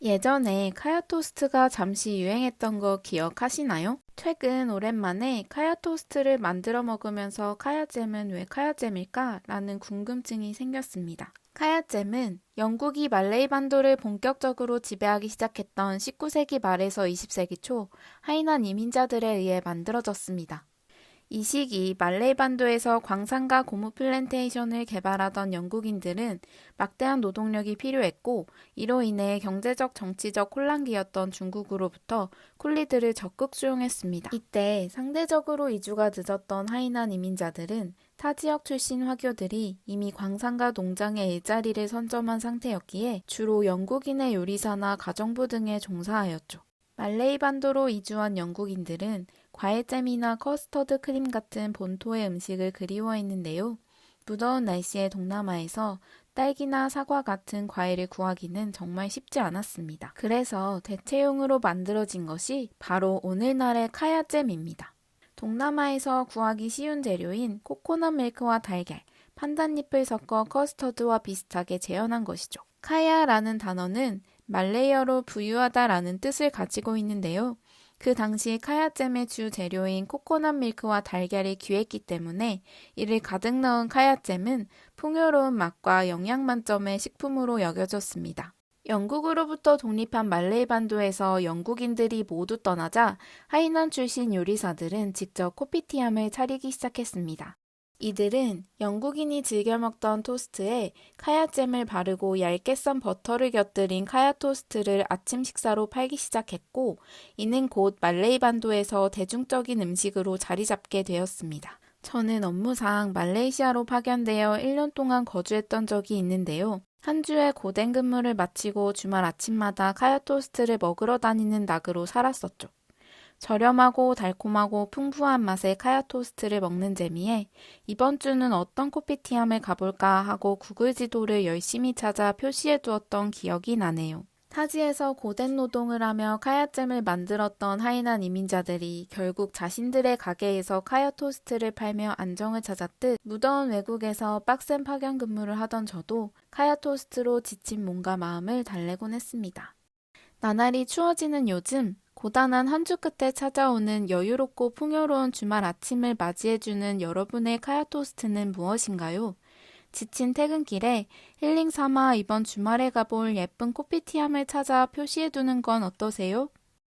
예전에 카야 토스트가 잠시 유행했던 거 기억하시나요? 최근 오랜만에 카야 토스트를 만들어 먹으면서 카야잼은 왜 카야잼일까? 라는 궁금증이 생겼습니다. 카야잼은 영국이 말레이 반도를 본격적으로 지배하기 시작했던 19세기 말에서 20세기 초 하이난 이민자들에 의해 만들어졌습니다. 이 시기 말레이 반도에서 광산과 고무 플랜테이션을 개발하던 영국인들은 막대한 노동력이 필요했고 이로 인해 경제적 정치적 혼란기였던 중국으로부터 쿨리들을 적극 수용했습니다. 이때 상대적으로 이주가 늦었던 하이난 이민자들은 타 지역 출신 화교들이 이미 광산과 농장의 일자리를 선점한 상태였기에 주로 영국인의 요리사나 가정부 등에 종사하였죠. 말레이 반도로 이주한 영국인들은 과일잼이나 커스터드 크림 같은 본토의 음식을 그리워했는데요. 무더운 날씨의 동남아에서 딸기나 사과 같은 과일을 구하기는 정말 쉽지 않았습니다. 그래서 대체용으로 만들어진 것이 바로 오늘날의 카야잼입니다. 동남아에서 구하기 쉬운 재료인 코코넛 밀크와 달걀, 판단잎을 섞어 커스터드와 비슷하게 재현한 것이죠. 카야라는 단어는 말레이어로 부유하다라는 뜻을 가지고 있는데요. 그 당시 카야잼의 주 재료인 코코넛 밀크와 달걀이 귀했기 때문에 이를 가득 넣은 카야잼은 풍요로운 맛과 영양 만점의 식품으로 여겨졌습니다. 영국으로부터 독립한 말레이 반도에서 영국인들이 모두 떠나자 하이난 출신 요리사들은 직접 코피티암을 차리기 시작했습니다. 이들은 영국인이 즐겨 먹던 토스트에 카야잼을 바르고 얇게 썬 버터를 곁들인 카야 토스트를 아침 식사로 팔기 시작했고, 이는 곧 말레이 반도에서 대중적인 음식으로 자리 잡게 되었습니다. 저는 업무상 말레이시아로 파견되어 1년 동안 거주했던 적이 있는데요. 한 주에 고된 근무를 마치고 주말 아침마다 카야 토스트를 먹으러 다니는 낙으로 살았었죠. 저렴하고 달콤하고 풍부한 맛의 카야 토스트를 먹는 재미에 이번 주는 어떤 코피티암을 가볼까 하고 구글 지도를 열심히 찾아 표시해 두었던 기억이 나네요. 타지에서 고된 노동을 하며 카야잼을 만들었던 하이난 이민자들이 결국 자신들의 가게에서 카야 토스트를 팔며 안정을 찾았듯 무더운 외국에서 빡센 파견 근무를 하던 저도 카야 토스트로 지친 몸과 마음을 달래곤 했습니다. 나날이 추워지는 요즘 고단한 한 주 끝에 찾아오는 여유롭고 풍요로운 주말 아침을 맞이해주는 여러분의 카야 토스트는 무엇인가요? 지친 퇴근길에 힐링 삼아 이번 주말에 가볼 예쁜 코피티함을 찾아 표시해두는 건 어떠세요?